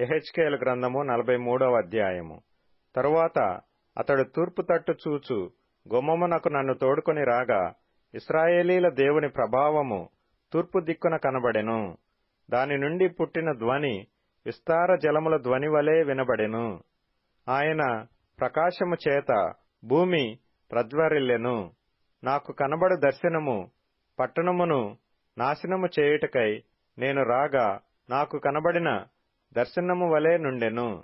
ఎహెచ్కేలు గ్రంథము నలభై మూడవ అధ్యాయము. తరువాత అతడు తూర్పు తట్టు చూచు గుమ్మమునకు నన్ను తోడుకొని రాగా ఇస్రాయేలీల దేవుని ప్రభావము తూర్పు దిక్కున కనబడెను. దాని నుండి పుట్టిన ధ్వని విస్తార జలముల ధ్వని వలె వినబడెను. ఆయన ప్రకాశము చేత భూమి ప్రజ్వరిల్లెను. నాకు కనబడు దర్శనము పట్టణమును నాశనము చేయుటకై నేను రాగా నాకు కనబడిన దర్శనము వలె నుండెను.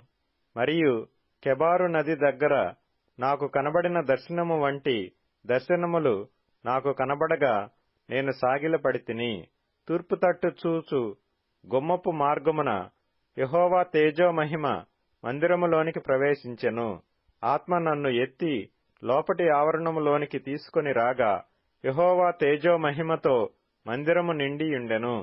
మరియు కెబారు నది దగ్గర నాకు కనబడిన దర్శనము వంటి దర్శనములు నాకు కనబడగా నేను సాగిలపడితిని. తూర్పు తట్టు చూచు గుమ్మపు మార్గమున యహోవా తేజో మహిమ మందిరములోనికి ప్రవేశించెను. ఆత్మ నన్ను ఎత్తి లోపటి ఆవరణములోనికి తీసుకొని రాగా యహోవా తేజో మహిమతో మందిరము నిండియుండెను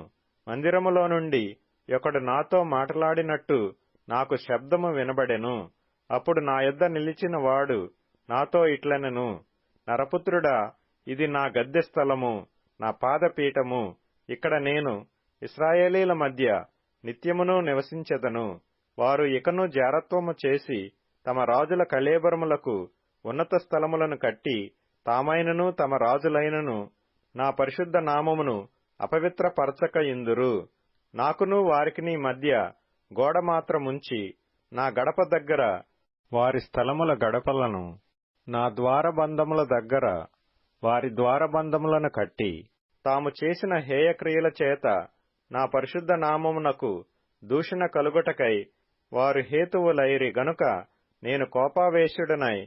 మందిరములో నుండి ఒకడు నాతో మాట్లాడినట్టు నాకు శబ్దము వినబడెను. అప్పుడు నా యొద్ద నిలిచిన వాడు నాతో ఇట్లనెను. నరపుత్రుడా ఇది నా గద్దె స్థలము నా పాదపీఠము. ఇక్కడ నేను ఇస్రాయేలీల మధ్య నిత్యమును నివసించెదను. వారు ఇకను జారత్వము చేసి తమ రాజుల కళేబరములకు ఉన్నత స్థలములను కట్టి తామైనను తమ రాజులైనను నా పరిశుద్ధ నామమును అపవిత్రపరచక ఇందురు. నాకును వారికిని మధ్య గోడ మాత్రముంచి నా గడప దగ్గర వారి స్థలముల గడపలను నా ద్వారబంధముల దగ్గర వారి ద్వారబంధములను కట్టి తాము చేసిన హేయక్రియల చేత నా పరిశుద్ధ నామమునకు దూషణ కలుగుటకై వారు హేతువులైరి గనుక నేను కోపావేశుడనై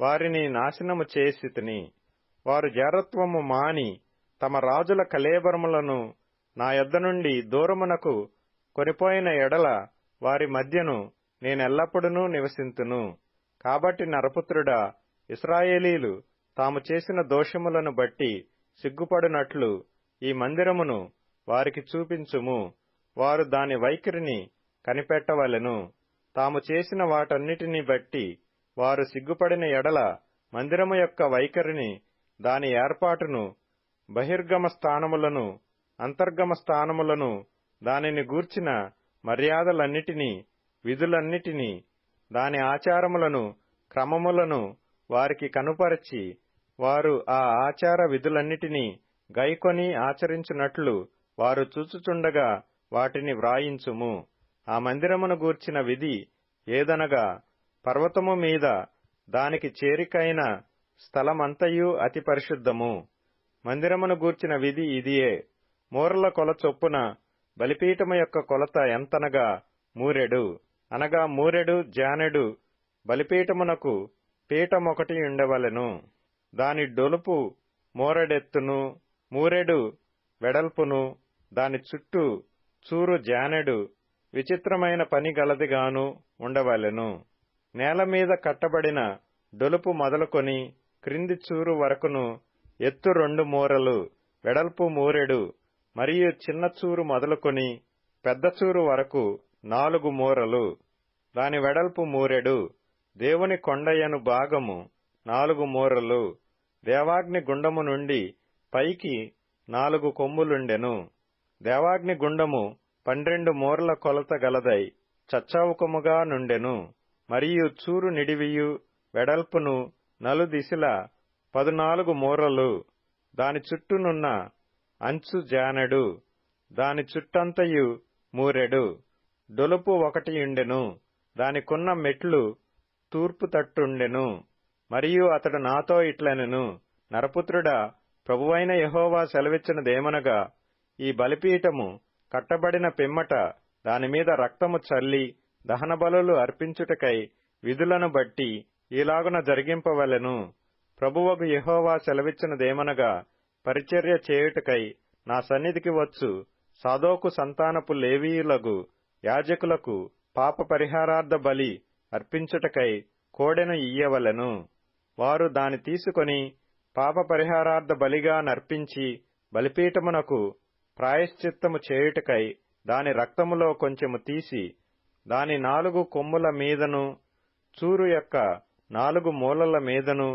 వారిని నాశనము చేసి వారు జారత్వము మాని తమ రాజుల కలేబరములను నా యొద్ద నుండి దూరమునకు కొనిపోయిన ఎడల వారి మధ్యను నేనెల్లప్పుడూ నివసింతును. కాబట్టి నరపుత్రుడా ఇస్రాయేలీలు తాము చేసిన దోషములను బట్టి సిగ్గుపడినట్లు ఈ మందిరమును వారికి చూపించుము. వారు దాని వైఖరిని కనిపెట్టవలెను. తాము చేసిన వాటన్నిటిని బట్టి వారు సిగ్గుపడిన ఎడల మందిరము యొక్క వైఖరిని దాని ఏర్పాటును బహిర్గమ స్థానములను అంతర్గమ స్థానములను దానిని గూర్చిన మర్యాదలన్నిటినీ విధులన్నిటినీ దాని ఆచారములను క్రమములను వారికి కనుపరచి వారు ఆ ఆచార విధులన్నిటినీ గైకొని ఆచరించున్నట్లు వారు చూచుచుండగా వాటిని వ్రాయించుము. ఆ మందిరమును గూర్చిన విధి ఏదనగా పర్వతము మీద దానికి చేరికైన స్థలమంతయు అతి పరిశుద్ధము. మందిరమును గూర్చిన విధి ఇదియే. మూరల కొల చొప్పున బలిపీఠము యొక్క కొలత ఎంతనగా మూరెడు. అనగా మూరెడు జానెడు బలిపీఠమునకు పీఠమొకటి ఉండవలెను. దాని డొలుపు మూరెడెత్తును మూరెడు వెడల్పును దాని చుట్టూ చూరు జానెడు విచిత్రమైన పని గలదిగాను ఉండవలెను. నేల మీద కట్టబడిన డొలుపు మొదలుకొని క్రింది చూరు వరకును ఎత్తు రెండు మూరలు వెడల్పు మూరెడు మరియు చిన్న చూరు మొదలుకొని పెద్ద చూరు వరకు నాలుగు మూరలు దాని వెడల్పు మూరెడు దేవుని కొండయను భాగము నాలుగు మూరలు దేవాగ్ని గుండము నుండి పైకి నాలుగు కొమ్ములుండెను. దేవాగ్ని గుండము పన్నెండు మూరల కొలత గలదై చచ్చౌకముగా నుండెను. మరియు చూరు నిడివియు వెడల్పును నలుదిశల పదునాలుగు మూరలు దాని చుట్టూనున్న అంచు జానెడు. దాని చుట్టంతయు మూరెడు. డొలుపు ఒకటియుండెను దానికున్న మెట్లు తూర్పు తట్టుండెను. మరియు అతడు నాతో ఇట్లనెను. నరపుత్రుడా ప్రభువైన యహోవా సెలవిచ్చినదేమనగా ఈ బలిపీఠము కట్టబడిన పిమ్మట దానిమీద రక్తము చల్లి దహనబలులు అర్పించుటకై విధులను బట్టి ఈలాగున జరిగింపవలెను. ప్రభువకు యహోవా సెలవిచ్చినదేమనగా పరిచర్య చేయుటకై నా సన్నిధికి వచ్చు. సాదోకు సంతానపు లేవీయులకు యాజకులకు పాప పరిహారార్థ బలి అర్పించుటకై కోడెను ఇయ్యవలెను. వారు దాని తీసుకొని పాప పరిహారార్థ బలిగా నర్పించి బలిపీఠమునకు ప్రాయశ్చిత్తము చేయుటకై దాని రక్తములో కొంచెము తీసి దాని నాలుగు కొమ్ముల మీదను చూరు యొక్క నాలుగు మూలల మీదను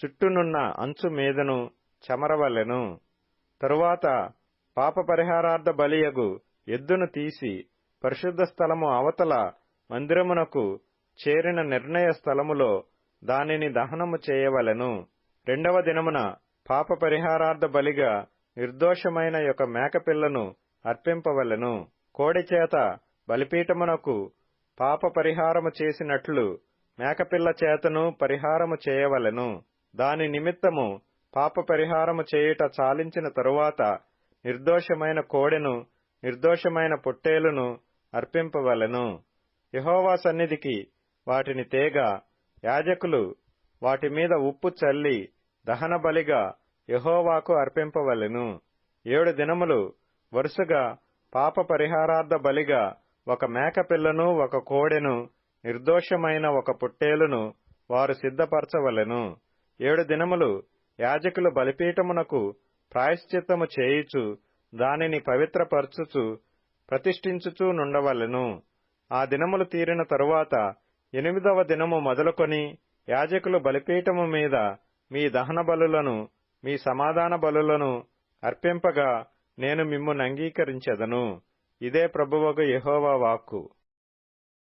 చుట్టూనున్న అంచు మీదను చమరవలెను. తరువాత పాప పరిహారార్థ బలియగు ఎద్దును తీసి పరిశుద్ధ స్థలము అవతల మందిరమునకు చేరిన నిర్ణయ స్థలములో దానిని దహనము చేయవలెను. రెండవ దినమున పాప పరిహారార్థ బలిగా నిర్దోషమైన యొక్క మేకపిల్లను అర్పింపవలెను. కోడి చేత బలిపీఠమునకు పాప పరిహారము చేసినట్లు మేకపిల్ల చేతను పరిహారము చేయవలెను. దాని నిమిత్తము పాప పరిహారము చేయుట చాలించిన తరువాత నిర్దోషమైన కోడెను నిర్దోషమైన పొట్టేలును అర్పింపవలెను. యహోవా సన్నిధికి వాటిని తేగ యాజకులు వాటి మీద ఉప్పు చల్లి దహన బలిగా యహోవాకు అర్పింపవలెను. ఏడు దినములు వరుసగా పాప పరిహారార్థ బలిగా ఒక మేకపిల్లను ఒక కోడెను నిర్దోషమైన ఒక పుట్టేలును వారు సిద్ధపరచవలెను. ఏడు దినములు యాజకులు బలిపీఠమునకు ప్రాయశ్చిత్తము చేయుచు దానిని పవిత్రపరచుచు ప్రతిష్ఠించుచూ నుండవలెను. ఆ దినములు తీరిన తరువాత ఎనిమిదవ దినము మొదలుకొని యాజకులు బలిపీఠము మీద మీ దహన బలులను మీ సమాధాన బలులను అర్పింపగా నేను మిమ్మును అంగీకరించెదను. ఇదే ప్రభువగు యహోవా వాక్కు.